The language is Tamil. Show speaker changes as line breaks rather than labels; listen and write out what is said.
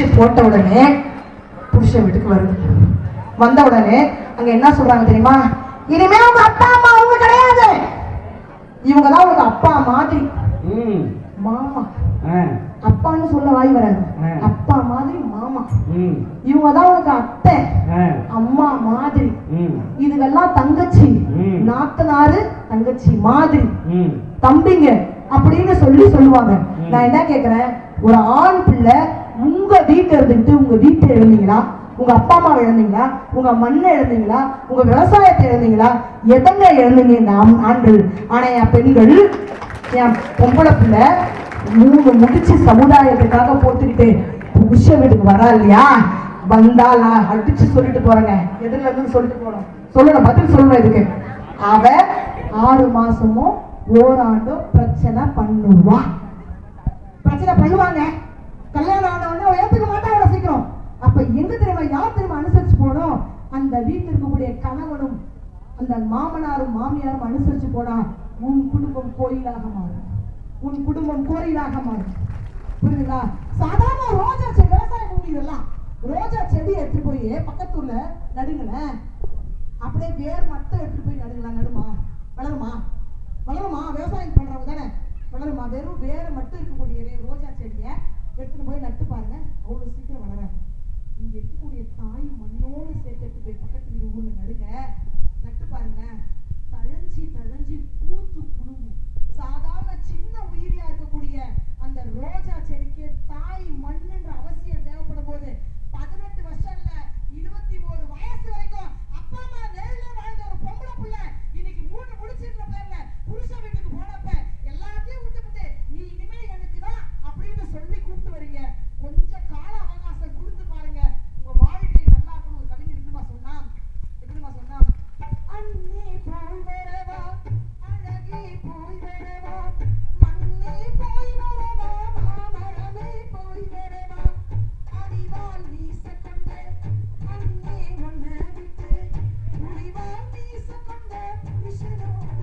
குடிச்சு போட்ட உடனே புருஷன் வீட்டுக்கு வருது. வந்த உடனே அங்க என்ன சொல்றாங்க தெரியுமா? இனிமே உங்க அப்பா அம்மா அவங்க கிடையாது. இவங்க தான் உங்க அப்பா மாதிரி. மாமா. அப்பான்னு சொல்ல வாய் வராது. அப்பா மாதிரி மாமா. இவங்க தான் உனக்கு அத்தை. அம்மா மாதிரி. இதுவெல்லாம் தங்கச்சி. நாத்தனாரு தங்கச்சி மாதிரி. தம்பிங்க அப்படின்னு சொல்லி சொல்லுவாங்க. நான் என்ன கேக்குறேன்? ஒரு ஆண் பிள்ளை உங்க வீட்டை இருந்துட்டு உங்க வீட்டை இழந்தீங்களா உங்க அப்பா அம்மாவை இழந்தீங்களா உங்க மண்ணை இழந்தீங்களா உங்க விவசாயத்தை இழந்தீங்களா எதங்க இழந்தீங்க இந்த ஆண்கள்? ஆனா என் பெண்கள் என் பொம்பளை பிள்ளை மூணு முடிச்சு சமுதாயத்துக்காக போட்டுக்கிட்டு புருஷ வீட்டுக்கு வரா இல்லையா? வந்தா நான் அடிச்சு சொல்லிட்டு போறேங்க எதுல இருந்து சொல்லிட்டு போறோம்? சொல்லணும் பதில் சொல்லணும் இதுக்கு. அவ ஆறு மாசமும் ஓராண்டும் பிரச்சனை பண்ணுவா. பிரச்சனை பண்ணுவாங்க. கல்யாணம் ஏற்றுக்க அவ ஏத்துக்க சீக்கிரம். அப்ப எங்க தெரியுமா யார் தெரியுமா அனுசரிச்சு போனோம்? அந்த வீட்டில் இருக்கக்கூடிய கணவனும் அந்த மாமனாரும் மாமியாரும் அனுசரிச்சு போனா உன் குடும்பம் கோயிலாக மாறும். உன் குடும்பம் கோயிலாக மாறும். புரியுதுங்களா? சாதாரண ரோஜா செடி விவசாய பூமி இதெல்லாம் ரோஜா செடி எடுத்து போய் பக்கத்துல நடுங்களேன் அப்படியே வேர் மட்டும் எடுத்துட்டு போய் நடுங்களா நடுமா? வளருமா? வளருமா? விவசாயம் பண்றவங்க தானே. வளருமா? வெறும் வேரை மட்டும் இருக்கக்கூடிய எங்கள் ஊரில் நடுக்க நட்டு பாருங்க. தழஞ்சி தழஞ்சி பூத்து குழுவும் சாதாரண சின்ன உயிரியா இருக்கக்கூடிய அந்த ரோஜா செடிக்கு தாய் மண்ணு Shadow.